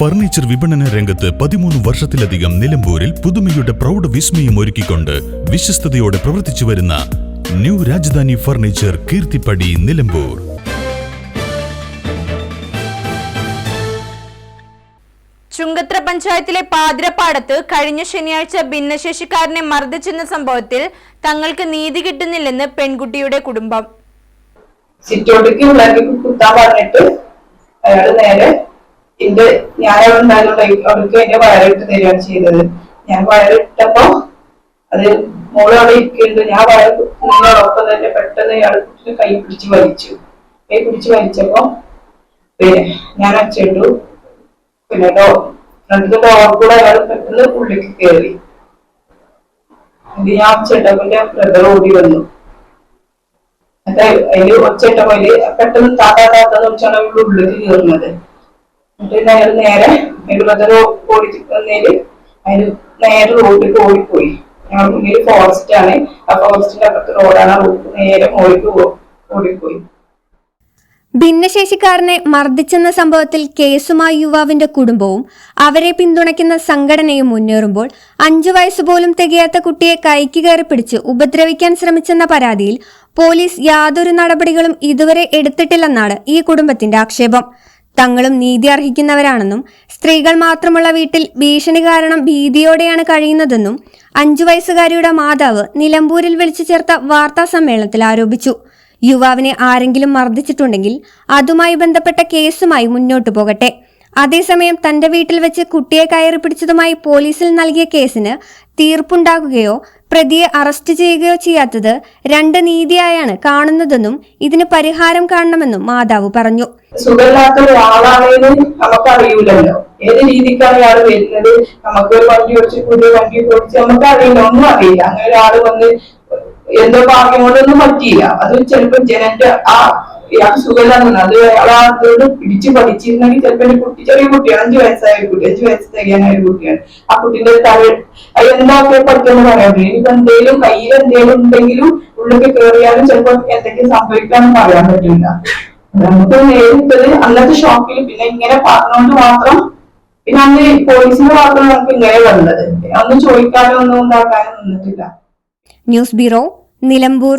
Furniture വിപണന രംഗത്ത് പതിമൂന്ന് വർഷത്തിലധികം നിലമ്പൂരിൽ പുതുമയുടെ പ്രൗഢ വിസ്മയം ഒരുക്കിക്കൊണ്ട് വിശ്വസ്തയോടെ പ്രവർത്തിച്ചു വരുന്ന ന്യൂ രാജധാനി ഫർണിച്ചർ കീർത്തിപ്പടി നിലമ്പൂർ. ചുങ്കത്ര പഞ്ചായത്തിലെ പാതിരപ്പാടത്ത് കഴിഞ്ഞ ശനിയാഴ്ച ഭിന്നശേഷിക്കാരനെ മർദ്ദിച്ചെന്ന സംഭവത്തിൽ തങ്ങൾക്ക് നീതി കിട്ടുന്നില്ലെന്ന് പെൺകുട്ടിയുടെ കുടുംബം. സിറ്റോട്ടിക്ക് കുത്താൻ പറഞ്ഞിട്ട് അയാൾ നേരെ എന്റെ ഞാൻ അവിടെ ഉണ്ടായതുകൊണ്ട് അവർക്ക് എന്റെ വയറിട്ട് തരികയാണ് ചെയ്തത്. ഞാൻ വയറിട്ടപ്പോ അത് മോൾ അവിടെ ഇരിക്കുന്നുണ്ട്. ഞാൻ വയർ തന്നെ പെട്ടെന്ന് ഇയാൾ കൈ പിടിച്ച് വലിച്ചു. കൈ പിടിച്ച് വലിച്ചപ്പോ പിന്നെ ഞാൻ അച്ചിട്ടു പിന്നെ ഡോ ഫ്രണ്ടിൽ ഡോർ കൂടെ അയാൾ പെട്ടെന്ന് ഉള്ളിലേക്ക് കയറി ഞാൻ ഞാൻ ചേട്ടപ്പന്റെ ബ്രദർ ഓടി വന്നു. അതിൽ ഒച്ചയിട്ട പോലെ പെട്ടെന്ന് താത്താ താത്താന്ന് വെച്ചാണ് അവളുടെ ഉള്ളിലേക്ക് കയറുന്നത് എന്നിട്ട് നേരെ എന്റെ ബ്രദർ ഓടി വന്നേൽ അതിന് നേരെ റോഡിലേക്ക് ഓടിപ്പോയി. ഞങ്ങളുടെ മുന്നിൽ ഫോറസ്റ്റ് ആണ്. ആ ഫോറസ്റ്റിന്റെ അപ്പുറത്ത് റോഡാണ് റോഡ് നേരെ മോളിക്ക് ഓടിപ്പോയി. ഭിന്നശേഷിക്കാരനെ മർദ്ദിച്ചെന്ന സംഭവത്തിൽ കേസുമായി യുവാവിന്റെ കുടുംബവും അവരെ പിന്തുണയ്ക്കുന്ന സംഘടനയും മുന്നേറുമ്പോൾ അഞ്ചു വയസ്സുപോലും തികയാത്ത കുട്ടിയെ കൈക്ക് കയറി പിടിച്ച് ഉപദ്രവിക്കാൻ ശ്രമിച്ചെന്ന പരാതിയിൽ പോലീസ് യാതൊരു നടപടികളും ഇതുവരെ എടുത്തിട്ടില്ലെന്നാണ് ഈ കുടുംബത്തിന്റെ ആക്ഷേപം. തങ്ങളും നീതി അർഹിക്കുന്നവരാണെന്നും സ്ത്രീകൾ മാത്രമുള്ള വീട്ടിൽ ഭീഷണി കാരണം ഭീതിയോടെയാണ് കഴിയുന്നതെന്നും അഞ്ചു വയസ്സുകാരിയുടെ മാതാവ് നിലമ്പൂരിൽ വിളിച്ചു ചേർത്ത വാർത്താ സമ്മേളനത്തിൽ ആരോപിച്ചു. യുവാവിനെ ആരെങ്കിലും മർദ്ദിച്ചിട്ടുണ്ടെങ്കിൽ അതുമായി ബന്ധപ്പെട്ട കേസുമായി മുന്നോട്ടു പോകട്ടെ. അതേസമയം തന്റെ വീട്ടിൽ വെച്ച് കുട്ടിയെ കയറി പിടിച്ചതുമായി പോലീസിൽ നൽകിയ കേസിന് തീർപ്പുണ്ടാകുകയോ പ്രതിയെ അറസ്റ്റ് ചെയ്യുകയോ ചെയ്യാത്തത് രണ്ട് നീതിയായാണ് കാണുന്നതെന്നും ഇതിന് പരിഹാരം കാണണമെന്നും മാതാവ് പറഞ്ഞു. സുഖമില്ലാത്ത ഒരാളാണെന്ന് നമുക്ക് ഏത് രീതിക്കാണ് ഇയാൾ വരുന്നത്? നമുക്ക് ഒരു വണ്ടി ഓടിച്ച് പുതിയ വണ്ടി ഓടിച്ച് നമുക്ക് അറിയില്ല ഒന്നും അറിയില്ല. അങ്ങനെ ഒരാൾ വന്ന് എന്തോ ഭാഗ്യം കൊണ്ടൊന്നും പറ്റിയില്ല. അത് ചിലപ്പോൾ ജനന്റെ ആ ഇയാൾ സുഖമില്ലാന്ന് അത് അയാൾ പിടിച്ച് പഠിച്ചിരുന്നെങ്കിൽ ചിലപ്പോൾ എന്റെ കുട്ടി ചെറിയ കുട്ടിയാണ് അഞ്ചു വയസ്സായ കുട്ടി അഞ്ചു വയസ്സ് തികയാനായ ഒരു കുട്ടിയാണ്. ആ കുട്ടിന്റെ തല അത് എന്തൊക്കെ പറ്റുമെന്ന് പറയാൻ പറ്റില്ല. ഇനിയിപ്പോ എന്തേലും കയ്യിൽ എന്തേലും ഉണ്ടെങ്കിലും ഉള്ളിൽ കയറിയാലും ചിലപ്പോൾ എന്തൊക്കെ സംഭവിക്കാന്ന് പറയാൻ പറ്റില്ല. നമുക്ക് നേരിട്ടത് അന്നത്തെ ഷോക്കിൽ പിന്നെ ഇങ്ങനെ പറഞ്ഞുകൊണ്ട് മാത്രം പിന്നെ അന്ന് പോലീസിന്റെ മാത്രം നമുക്ക് ഇങ്ങനെ വന്നത്. അന്ന് ചോദിക്കാനോ ഒന്നും ഉണ്ടാക്കാനോ നിന്നിട്ടില്ല. News bureau Nilambur.